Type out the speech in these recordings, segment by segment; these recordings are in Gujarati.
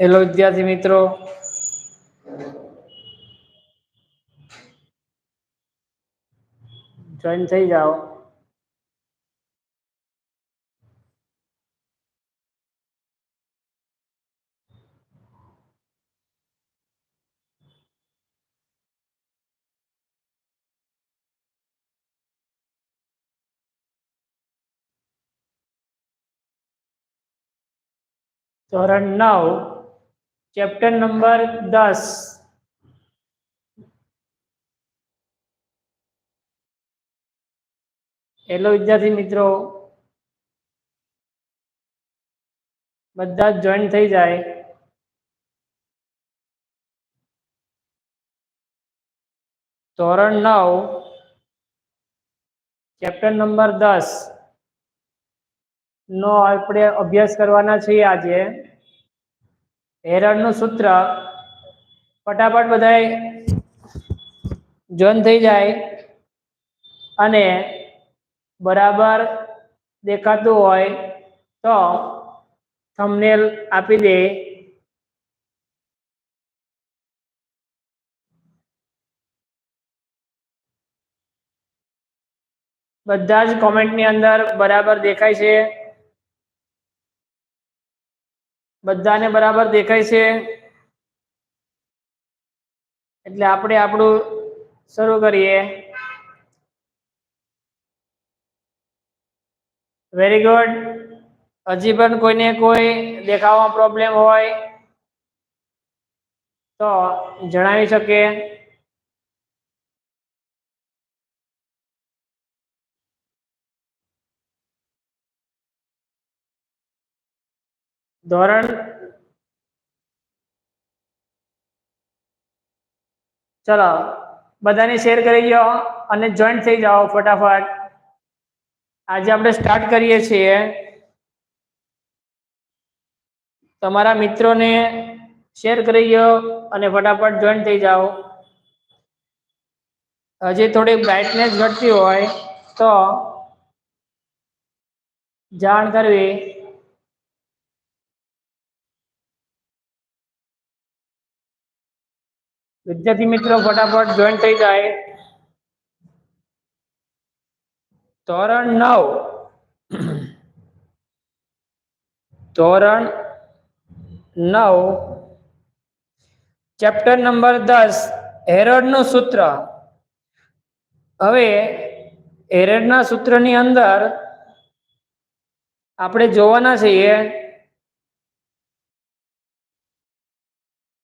હેલો વિદ્યાર્થી મિત્રો. જોઈન થઈ જાઓ. ધોરણ નવ. ચેપ્ટર નંબર દસ હેલો વિદ્યાર્થી મિત્રો. બધા જોઈન થઈ જાય. ધોરણ નવ. ચેપ્ટર નંબર દસ નો આપણે અભ્યાસ કરવાના છીએ આજે. હેરણનું સૂત્ર ફટાફટ બધાય જોઈન થઈ જાય અને બરાબર દેખાતું હોય તો થમનેલ આપી દે. બધા જ કોમેન્ટની અંદર બરાબર દેખાય છે. બધાને બરાબર દેખાય છે? એટલે આપણે આપણું શરૂ કરીએ. વેરી ગુડ હજી પણ કોઈને કોઈ દેખાવામાં પ્રોબ્લેમ હોય તો જણાવી શકે ધોરણ ચલો, બધાને શેર કરી જાઓ અને જોઈન્ટ થઈ જાઓ ફટાફટ. આજે આપણે સ્ટાર્ટ કરીએ છીએ. તમારા મિત્રોને શેર કરી જાઓ અને ફટાફટ જોઈન્ટ થઈ જાઓ. હજી થોડી બ્રાઇટનેસ ઘટતી હોય તો જાણ કરવી. વિદ્યાર્થી મિત્રો, ફટાફટ જોઈન થઈ જાય. ધોરણ નવ. ધોરણ નવ. ચેપ્ટર નંબર દસ, હેરોડનું સૂત્ર. હવે હેરોડના સૂત્રની અંદર આપણે જોવાના છીએ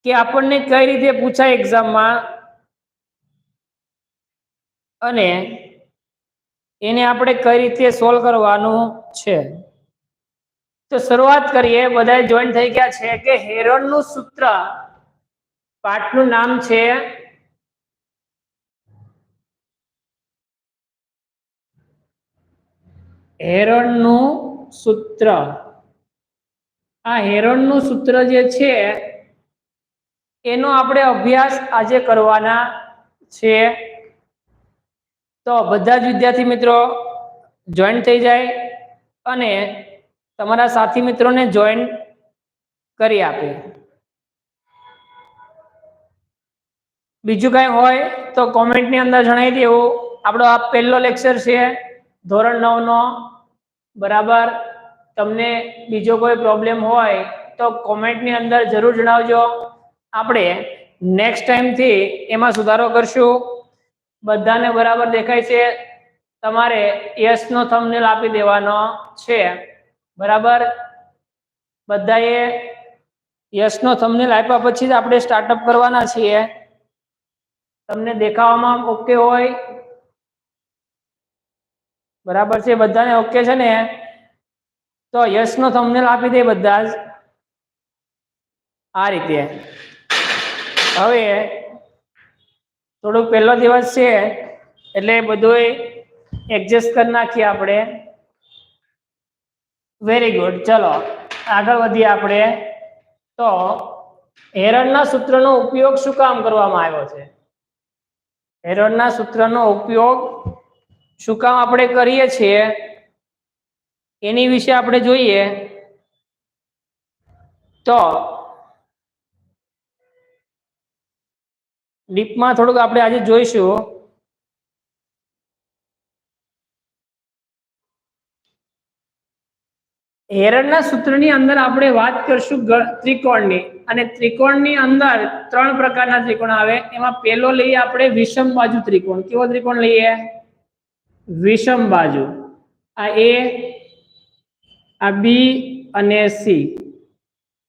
કે આપણને કઈ રીતે પૂછાય એક્ઝામમાં અને એને આપણે કઈ રીતે સોલ્વ કરવાનું છે? તો શરૂઆત કરીએ. બધા જોઈન થઈ ગયા છે કે હેરોનનું સૂત્ર. પાઠનું નામ છે હેરોનનું સૂત્ર. આ હેરોનનું સૂત્ર જે છે એનો આપણે અભ્યાસ આજે કરવાના છે. તો બધા જ વિદ્યાર્થી મિત્રો જોઈન થઈ જાય અને તમારા સાથી મિત્રોને જોઈન કરી આપે. બીજું કાંઈ હોય તો કોમેન્ટની અંદર જણાવી દેવું આપણો આ પહેલો લેક્ચર છે, ધોરણ નવનો. બરાબર? તમને બીજો કોઈ પ્રોબ્લેમ હોય તો કોમેન્ટની અંદર જરૂર જણાવજો. આપણે નેક્સ્ટ ટાઈમથી એમાં સુધારો કરશું. બધાને બરાબર દેખાય છે. તમારે યસનો થંબનેલ આપી દેવાનો છે. બરાબર? બધાએ યસનો થંબનેલ આપ્યા પછી જ આપણે સ્ટાર્ટઅપ કરવાના છીએ. તમને દેખાવામાં ઓકે હોય. બરાબર છે? બધાને ઓકે છે ને? તો યસનો થંબનેલ આપી દે બધા જ. આ રીતે. હવે થોડુંક પહેલો દિવસ છે, એટલે બધું એડજસ્ટ કરી નાખીએ આપણે. વેરી ગુડ ચલો, આગળ વધીએ આપણે. તો હેરણના સૂત્રનો ઉપયોગ શું કામ કરવામાં આવ્યો છે? હેરણના સૂત્રનો ઉપયોગ શું કામ આપણે કરીએ છીએ? એની વિશે આપણે જોઈએ. તો ડીપમાં થોડુંક આપણે આજે જોઈશું. હેરણના સૂત્રની અંદર આપણે વાત કરશું ત્રિકોણની. અને ત્રિકોણની અંદર ત્રણ પ્રકારના ત્રિકોણ આવે. એમાં પહેલો લઈએ આપણે વિષમ બાજુ ત્રિકોણ. કેવો ત્રિકોણ લઈએ? વિષમ બાજુ. આ એ, આ બી અને સી.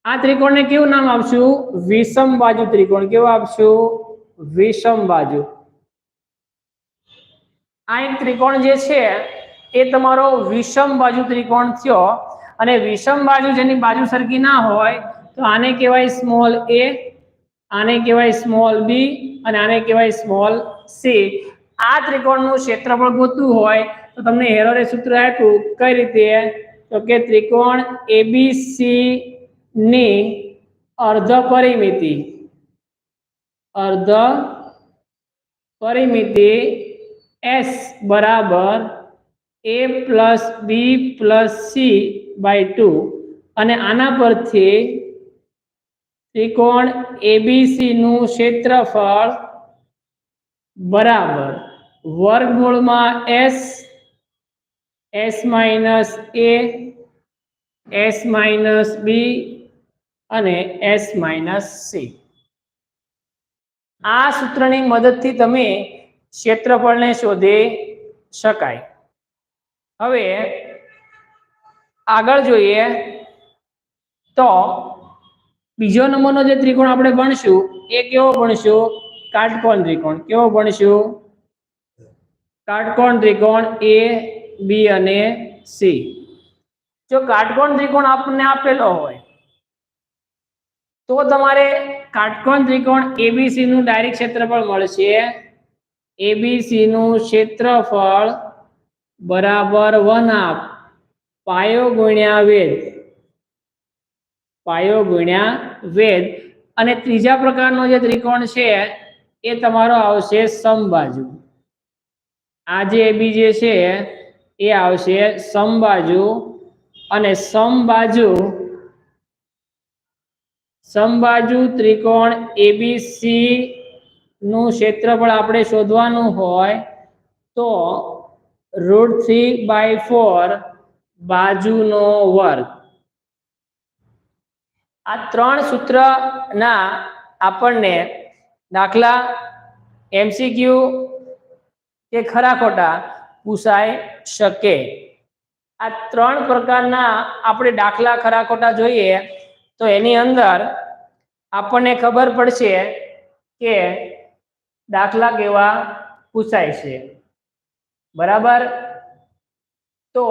આ ત્રિકોણને કેવું નામ આપશું? વિષમ બાજુ ત્રિકોણ. કેવું આપશું? વિષમ બાજુ. આ એક ત્રિકોણ જે છે, એ તમારો વિષમ બાજુ ત્રિકોણ થયો. અને વિષમ બાજુ જેની બાજુ સરખી ના હોય, તો આને કહેવાય સ્મોલ એ, આને કહેવાય સ્મોલ બી, અને આને કહેવાય સ્મોલ સી. આ ત્રિકોણનું ક્ષેત્રફળ ગોતવું હોય, તો તમને હેરોરે સૂત્ર આપ્યું, કઈ રીતે? તો કે ત્રિકોણ એબીસી ની અર્ધ પરિમિતિ અર્ધ પરિમિતિ એસ બરાબર A plus B plus C by two. અને આના પરથી ત્રિકોણ એબીસીનું ક્ષેત્રફળ બરાબર વર્ગમૂળમાં S S minus A, S minus B અને એસ માઇનસ સી. આ સૂત્રની મદદથી તમે ક્ષેત્રફળને શોધી શકાય. હવે આગળ જોઈએ તો બીજો નંબરનો જે ત્રિકોણ આપણે ભણશું, એ કેવો ભણશું? કાટકોણ ત્રિકોણ. કેવો ભણશું? કાટકોણ ત્રિકોણ એ, બી અને સી. જો કાટકોણ ત્રિકોણ આપણને આપેલો હોય, તો તમારે કાટકોણ ત્રિકોણ એબીસી નું ડાયરેક્ટ ક્ષેત્રફળ મળશે. એબીસી નું ક્ષેત્રફળ બરાબર વન આપ પાયો ગુણ્યા વેદ પાયો ગુણ્યા વેદ અને ત્રીજા પ્રકારનો જે ત્રિકોણ છે, એ તમારો આવશે સમબાજુ. આ જે એબી જે છે, એ આવશે સમબાજુ. અને સમબાજુ સમબાજુ ત્રિકોણ એબીસી નું ક્ષેત્રફળ આપણે શોધવાનું હોય તો રૂટ થ્રી બાય ફોર બાજુનો વર્ગ. આ ત્રણ સૂત્રના આપણને દાખલા એમસીક્યુ કે ખરા ખોટા પૂછાઈ શકે. આ ત્રણ પ્રકારના આપણે દાખલા ખરા ખોટા જોઈએ. તો એની અંદર આપણને ખબર પડશે કે દાખલા કેવા પૂછાય છે. બરાબર? તો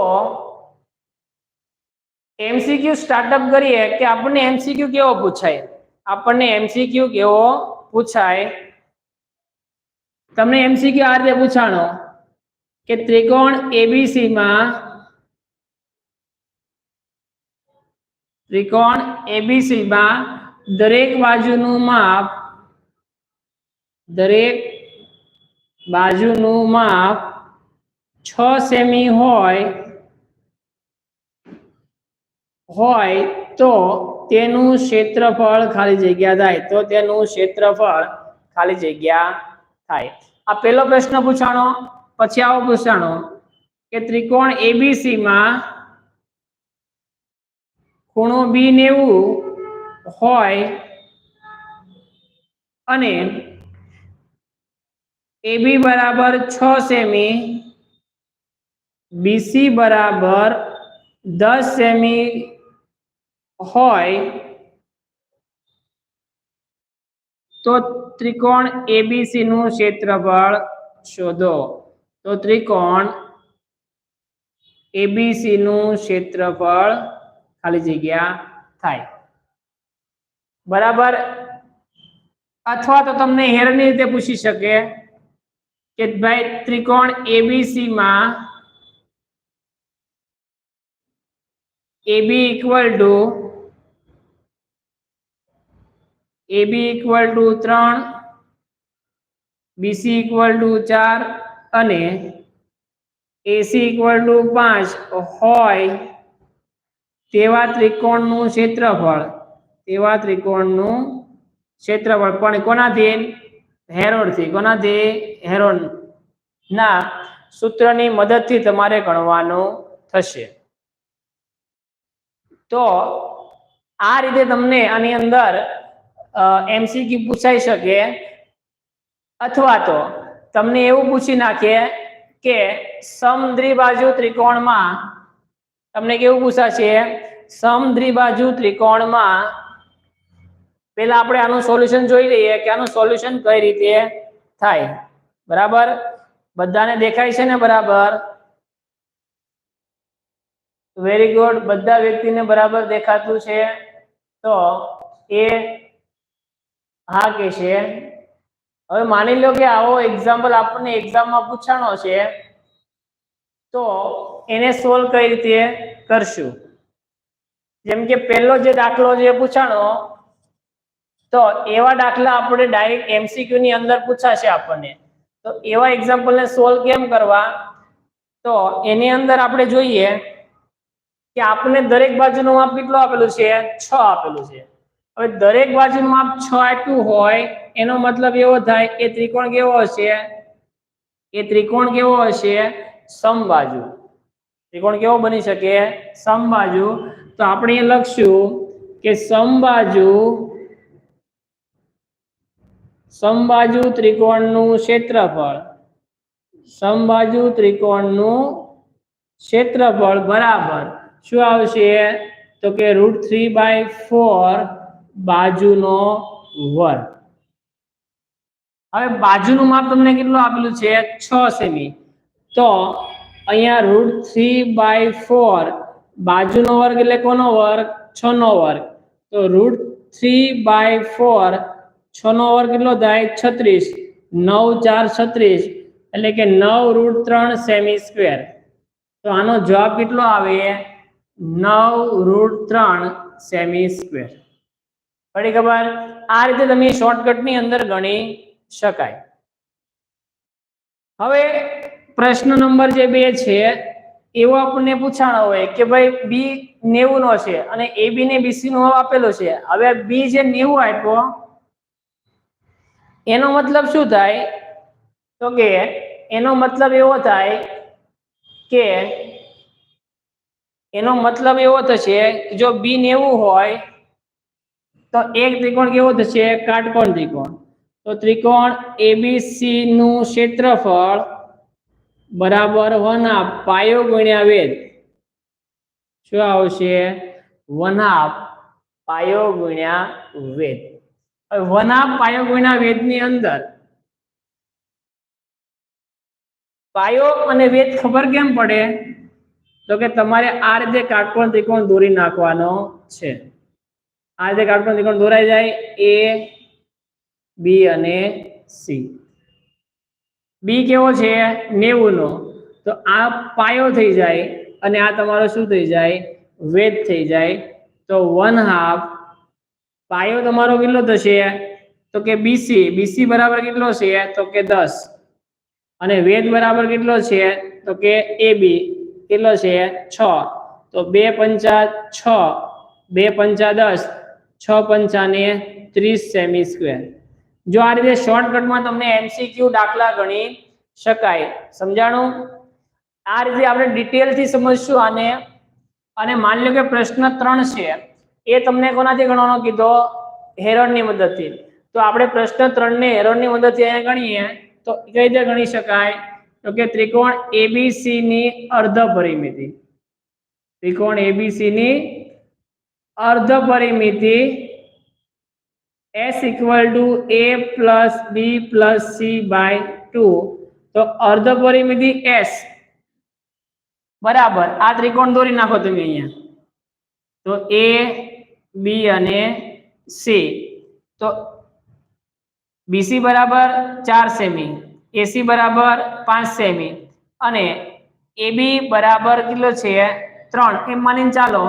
એમસીક્યુ સ્ટાર્ટઅપ કરીએ કે આપણને એમસીક્યુ કેવો પૂછાય? આપણને એમસીક્યુ કેવો પૂછાય? તમને એમસીક્યુ આ રીતે પૂછાણો કે ત્રિકોણ એબીસી માં ત્રિકોણ એબીસી માં દરેક બાજુનું માપ, દરેક બાજુનું માપ છ સેમી હોય હોય તો તેનું ક્ષેત્રફળ ખાલી જગ્યા થાય, તો તેનું ક્ષેત્રફળ ખાલી જગ્યા થાય. આ પહેલો પ્રશ્ન પૂછાણો, પછી આવો પૂછાણો કે ત્રિકોણ એબીસી માં ખૂણો બી નેવું હોય અને એબી બરાબર છ સેમી બીસી બરાબર દસ સેમી હોય, તો ત્રિકોણ એબીસી નું ક્ષેત્રફળ શોધો. તો ત્રિકોણ એબીસી નું ક્ષેત્રફળ ખાલી જગ્યા થાય. બરાબર? અથવા તો તમને હેરની રીતે પૂછી શકે કે ભાઈ, ત્રિકોણ એબીસી માં AB equal to AB equal to ત્રણ BC ઇક્વલ ટુ ચાર અને AC ઇક્વલ ટુ પાંચ હોય તેવા ત્રિકોણનું ક્ષેત્રફળ તેવા ત્રિકોણનું ક્ષેત્રફળ. પણ કોનાથી? હેરોડથી. કોનાથી? હેરોડ ના સૂત્રની મદદથી તમારે ગણવાનું થશે. તો આ રીતે તમને આની અંદર એમસીક્યુ પૂછાઈ શકે. અથવા તો તમને એવું પૂછી નાખે કે સમદ્વિબાજુ ત્રિકોણમાં તમને કેવું પૂછાશે? સમદ્વિબાજુ ત્રિકોણમાં પેલા આપણે આનું સોલ્યુશન જોઈ લઈએ કે આનું સોલ્યુશન કઈ રીતે થાય. બરાબર? બધાને દેખાય છે ને બરાબર? વેરી ગુડ બધા વ્યક્તિને બરાબર દેખાતું છે. તો એ હા કે છે હવે માની લો કે આવો એક્ઝામ્પલ આપણને એક્ઝામમાં પૂછાણો છે. તો એને સોલ્વ કઈ રીતે કરશું? જેમ કે પહેલો જે દાખલો જે પૂછાણો, તો એવા દાખલા આપણે ડાયરેક્ટ એમસીક્યુ ની અંદર પૂછાશે આપણને. તો એવા એક્ઝામ્પલ ને સોલ્વ કેમ કરવા? તો એની અંદર આપણે જોઈએ કે આપણને દરેક બાજુનું માપ કેટલું આપેલું છે? છ આપેલું છે. હવે દરેક બાજુનું માપ છ આપ્યું હોય, એનો મતલબ એવો થાય, એ ત્રિકોણ કેવો હશે? એ ત્રિકોણ કેવો હશે? સમબાજુ. ત્રિકોણ કેવો બની શકે? સમબાજુ. તો આપણે લખશું કે સમબાજુ સમબાજુ ત્રિકોણનું ક્ષેત્રફળ. સમબાજુ ત્રિકોણનું ક્ષેત્રફળ બરાબર શું આવશે? તો કે રૂટ થ્રી બાય ફોર બાજુનો વર્ગ. હવે બાજુનું માપ તમને કેટલું આપેલું છે? છ સેમી. તો અહીંયા રૂટ થ્રી બાય ફોર બાજુનો વર્ગ એટલે કોનો વર્ગ? છ નો વર્ગ. તો રૂટ થ્રી બાય ફોર છ નો વર્ગ કેટલો થાય? છત્રીસ. નવ ચાર છત્રીસ. એટલે કે નવ રૂટ ત્રણ સેમી સ્ક્વેર તો આનો જવાબ કેટલો આવે? નવ રૂટ ત્રણ સેમી સ્ક્વેર પડી ખબર? આ રીતે તમે શોર્ટકટની અંદર ગણી શકાય. હવે પ્રશ્ન નંબર જે બે છે, એવો આપણને પૂછાણો હોય કે ભાઈ બી નેવું નો છે અને એ બી ને બીસી નો આપેલો છે. હવે બી જે નેવું આપ્યો, એનો મતલબ શું થાય? તો કે એનો મતલબ એવો થાય કે એનો મતલબ એવો થશે જો બી નેવું હોય, તો એક ત્રિકોણ કેવો થશે? કાટકોણ ત્રિકોણ. તો ત્રિકોણ એબીસી નું ક્ષેત્રફળ બરાબર વના પાયો ગુણ્યા વેદ શું આવશે? વનાપ પાયો ગુણ્યા વેદ વન પાયો ગુણ્યા વેદની અંદર. પાયો અને વેદ ખબર કેમ પડે? તો કે તમારે આ રીતે કાટકોણ ત્રિકોણ દોરી નાખવાનો છે. આ રીતે કાટકોણ ત્રિકોણ દોરાઈ જાય એ, બી અને સી. બી કેવો છે? નેવું નો તો આ પાયો થઈ જાય અને આ તમારો શું થઈ જાય? વેદ થઈ જાય. તો વન હાફ પાયો તમારો કેટલો થશે? તો કે બીસી. બીસી બરાબર કેટલો છે? તો કે દસ. અને વેદ બરાબર કેટલો છે? તો કે એ બી. કેટલો છે? છ. તો બે પંચા છ. બે પંચા દસ. છ પંચાને ત્રીસ સેમી સ્ક્વેર. જો આ રીતે શોર્ટકટમાં તમને એમસીક્યુ દાખલા ગણી શકાય. સમજાણું? આ રીતે આપણે ડિટેલથી સમજશું આને અને માની લો કે પ્રશ્ન ત્રણ છે. એ તમને કોનાથી ગણવાનો કીધો? હેરોનની મદદથી. તો આપણે પ્રશ્ન ત્રણને હેરોનની મદદથી અહીંયા ગણીએ, તો કઈ રીતે ગણી શકાય? તો કે ત્રિકોણ એબીસી ની અર્ધ પરિમિતિ ત્રિકોણ એબીસી ની અર્ધ પરિમિતિ s equal to a plus b plus c by 2 તો અર્ધ પરિમિતિ s. બરાબર. આ ત્રિકોણ દોરી નાખો તમે અહીંયા. તો a, b અને c. તો bc બરાબર 4 સેમી ac બરાબર 5 સેમી અને ab બરાબર કેટલો છે? 3 એમ માનીને ચાલો.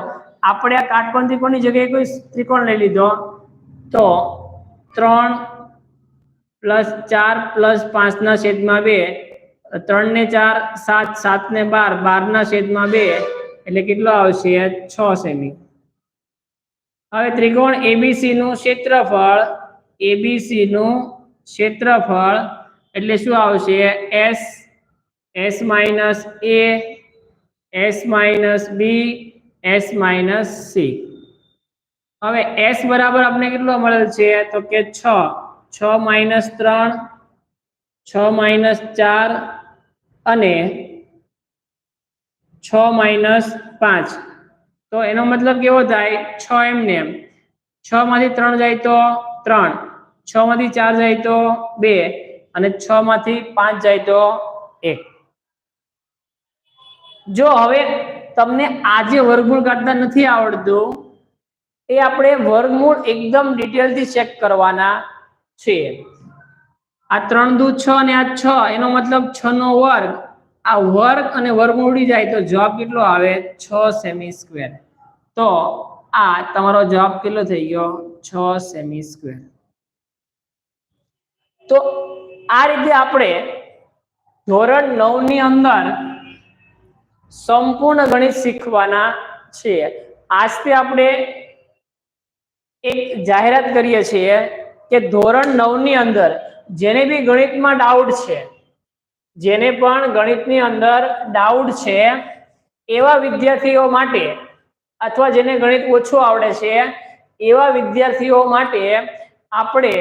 આપણે આ કાટકોણ ત્રિકોણની જગ્યાએ કોઈ ત્રિકોણ લઈ લીધો. તો ત્રણ પ્લસ ચાર પ્લસ પાંચના છેદમાં બે ત્રણને ચાર, સાત, સાતને બાર, બારના છેદમાં બે, એટલે કેટલો આવશે? છ સેમી. હવે ત્રિકોણ એબીસી નું ક્ષેત્રફળ એબીસી નું ક્ષેત્રફળ, એટલે શું આવશે? S S minus A, S minus B, S minus C. હવે એસ બરાબર આપણે કેટલો મળેલ છે? તો કે છ. છ માઇનસ ત્રણ, છ માઇનસ ચાર અને છ માઇનસ પાંચ. તો એનો મતલબ કેવો થાય? છ એમને એમ. છ માંથી ત્રણ જાય તો ત્રણ. છ માંથી ચાર જાય તો બે અને છ માંથી પાંચ જાય તો એક. જો હવે તમને આજે વર્ગમૂળ કાઢતા નથી આવડતું એ આપણે વર્ગમૂળ એકદમ ડિટેલથી ચેક કરવાના છે આ ત્રણ દુ છ અને આ છ, એનો મતલબ છ નો વર્ગ. આ વર્ગ અને વર્ગમૂળ ઉડી જાય તો જવાબ કેટલો આવે? છ સેમી સ્ક્વેર તો આ તમારો જવાબ કેટલો થઈ ગયો? છ સેમી સ્ક્વેર તો આ રીતે આપણે ધોરણ નવની અંદર સંપૂર્ણ ગણિત શીખવાના છે આજથી આપણે એક જાહેરાત કરીએ છીએ કે ધોરણ નવની અંદર જેને બી ગણિતમાં ડાઉટ છે, જેને પણ ગણિતની અંદર ડાઉટ છે, એવા વિદ્યાર્થીઓ માટે અથવા જેને ગણિત ઓછું આવડે છે, એવા વિદ્યાર્થીઓ માટે આપણે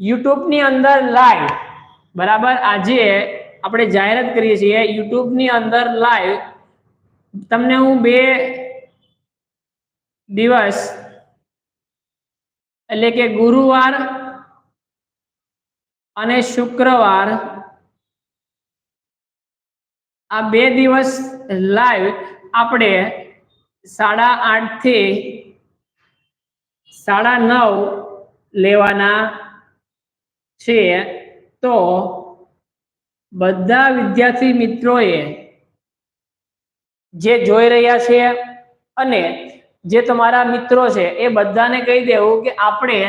યુટ્યુબની અંદર લાઈવ બરાબર? આજે આપણે જાહેરાત કરીએ છીએ યુટ્યુબની અંદર લાઈવ તમને હું બે દિવસ એટલે કે ગુરુવાર અને શુક્રવાર આ બે દિવસ લાઈવ આપણે સાડા આઠથી સાડા નવ લેવાના છે તો બધા વિદ્યાર્થી મિત્રોએ જે જોઈ રહ્યા છે અને જે તમારા મિત્રો છે, એ બધાને કહી દેવું કે આપણે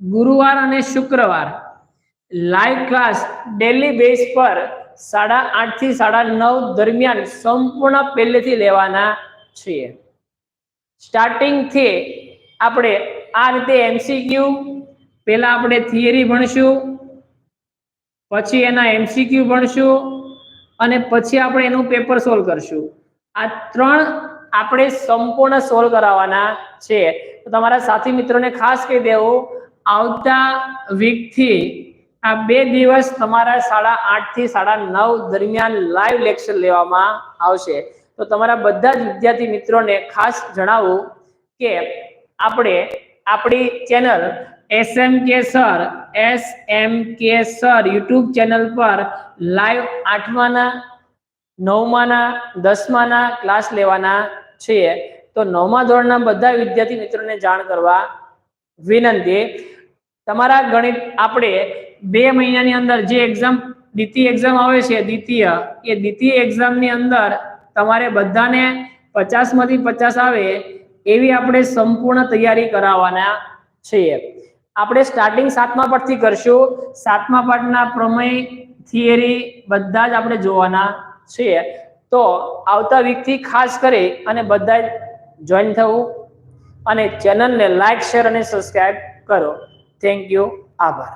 ગુરુવાર અને શુક્રવાર લાઈવ ક્લાસ ડેલી બેઝ પર સાડા આઠથી સાડા નવ દરમિયાન સંપૂર્ણ પહેલેથી લેવાના છીએ. સ્ટાર્ટિંગથી આપણે આ રીતે એમસીક્યુ પહેલા આપણે થિયરી ભણશું, પછી એના એમસીક્યુ ભણશું, અને પછી આપણે એનું પેપર સોલ્વ કરશું. આ ત્રણ આપણે સંપૂર્ણ સોલ્વ કરાવવાના છે. તો તમારા સાથી મિત્રોને ખાસ કહી દેવું, આવતા વીકથી આ બે દિવસ તમારા સાડા આઠથી સાડા નવ દરમિયાન લાઈવ લેક્ચર લેવામાં આવશે. તો તમારા બધા જ વિદ્યાર્થી મિત્રોને ખાસ જણાવું કે આપણે આપણી ચેનલ એસ એમ કે sir S M K sir YouTube channel પર લાઈવ આઠમાના, નવમાના, દસમાના ક્લાસ લેવાના છીએ. તો નવમા ધોરણના બધા વિદ્યાર્થી મિત્રોને જાણ કરવા વિનંતી. તમારા ગણિત આપણે બે મહિનાની અંદર જે એક્ઝામ દ્વિતીય એક્ઝામ આવે છે, દ્વિતીય, એ દ્વિતીય એક્ઝામની અંદર તમારે બધાને પચાસમાંથી પચાસ આવે એવી આપણે સંપૂર્ણ તૈયારી કરાવવાના છીએ. આપણે સ્ટાર્ટિંગ સાતમા પાઠથી કરશું. સાતમા પાઠના પ્રમેય થિયરી બધા જ આપણે જોવાના છીએ. તો આવતા વીકથી ખાસ કરી અને બધા જોઈન થવું. અને ચેનલને લાઈક શેર અને સબસ્ક્રાઈબ કરો. થેન્ક યુ આભાર.